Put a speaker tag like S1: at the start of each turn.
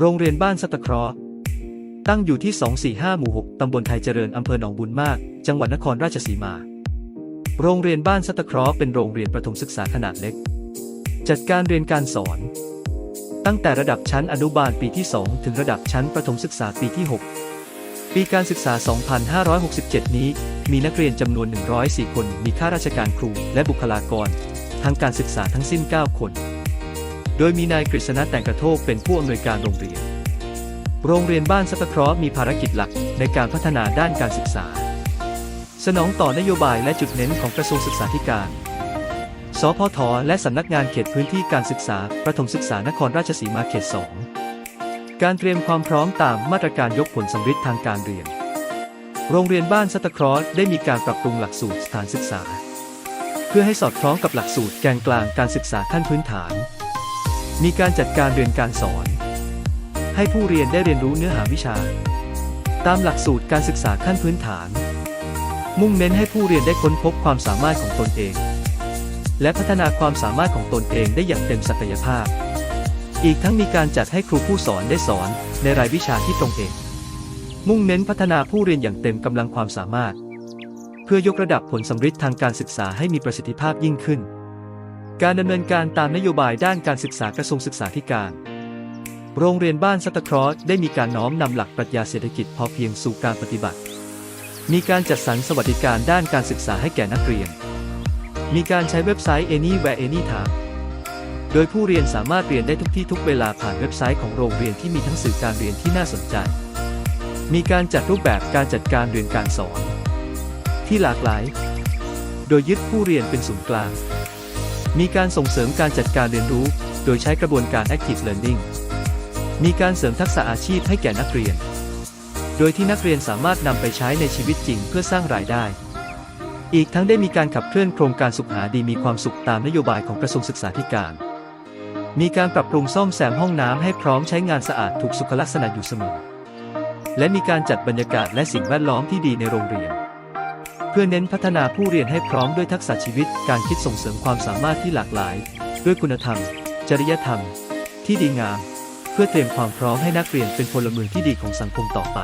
S1: โรงเรียนบ้านสัตะคราะตั้งอยู่ที่ 245 หมู่ 6 ตำบลไทยเจริญ อำเภอหนองบุญมาก จังหวัดนครราชสีมา โรงเรียนบ้านสัตะคราะเป็นโรงเรียนประถมศึกษาขนาดเล็ก จัดการเรียนการสอน ตั้งแต่ระดับชั้นอนุบาลปีที่ 2 ถึงระดับชั้นประถมศึกษาปีที่ 6 ปีการศึกษา 2567 นี้ มีนักเรียนจำนวน 104 คน มีข้าราชการครู และบุคลากร ทางการศึกษาทั้งสิ้น 9 คน โดยมีนายกฤษณะแต่งกระโทกเป็นผู้อำนวยการโรงเรียน โรงเรียนบ้านสัตคราะห์มีภารกิจหลักในการพัฒนาด้านการศึกษา สนองต่อนโยบายและจุดเน้นของกระทรวงศึกษาธิการ สพท และสำนักงานเขตพื้นที่การศึกษา ประถมศึกษานครราชสีมาเขต 2 การเตรียมความพร้อมตามมาตรการยกผลสำฤทธิ์ทางการเรียน โรงเรียนบ้านสัตคราะห์ได้มีการปรับปรุงหลักสูตรสถานศึกษา เพื่อให้สอดคล้องกับหลักสูตรแกนกลางการศึกษาขั้นพื้นฐาน มีการจัดการเรียนการสอน ให้ผู้เรียนได้เรียนรู้เนื้อหาวิชา ตามหลักสูตรการศึกษาขั้นพื้นฐาน มุ่งเน้นให้ผู้เรียนได้ค้นพบความสามารถของตนเอง และพัฒนาความสามารถของตนเองได้อย่างเต็มศักยภาพ อีกทั้งมีการจัดให้ครูผู้สอนได้สอนในรายวิชาที่ตรงเอง มุ่งเน้นพัฒนาผู้เรียนอย่างเต็มกำลังความสามารถ เพื่อยกระดับผลสำฤทธิ์ทางการศึกษาให้มีประสิทธิภาพยิ่งขึ้น การดำเนินการตามนโยบายด้านการศึกษากระทรวงศึกษาธิการ โรงเรียนบ้านสัตคราะห์ได้มีการน้อมนำหลักปรัชญาเศรษฐกิจพอเพียงสู่การปฏิบัติ มีการจัดสรรสวัสดิการด้านการศึกษาให้แก่นักเรียน มีการใช้เว็บไซต์ Anywhere Anytime โดยผู้เรียนสามารถเรียนได้ทุกที่ทุกเวลาผ่านเว็บไซต์ของโรงเรียนที่มีทั้งสื่อการเรียนที่น่าสนใจ มีการจัดรูปแบบการจัดการเรียนการสอน ที่หลากหลาย โดยยึดผู้เรียนเป็นศูนย์กลาง มีการส่งเสริมการจัดการเรียนรู้ โดยใช้กระบวนการ Active Learning มีการเสริมทักษะอาชีพให้แก่นักเรียน โดยที่นักเรียนสามารถนำไปใช้ในชีวิตจริงเพื่อสร้างรายได้ อีกทั้งได้มีการขับเคลื่อนโครงการสุขหาดีมีความสุขตามนโยบายของกระทรวงศึกษาธิการ มีการปรับปรุงซ่อมแซมห้องน้ำให้พร้อมใช้งานสะอาดถูกสุขลักษณะอยู่เสมอ และมีการจัดบรรยากาศและสิ่งแวดล้อมที่ดีในโรงเรียน พื่อเน้นพัฒนาผู้เรียนให้พร้อมด้วยทักษะชีวิต การคิดส่งเสริมความสามารถที่หลากหลาย ด้วยคุณธรรม จริยธรรม ที่ดีงาม เพื่อเตรียมความพร้อมให้นักเรียนเป็นพลเมืองที่ดีของสังคมต่อไป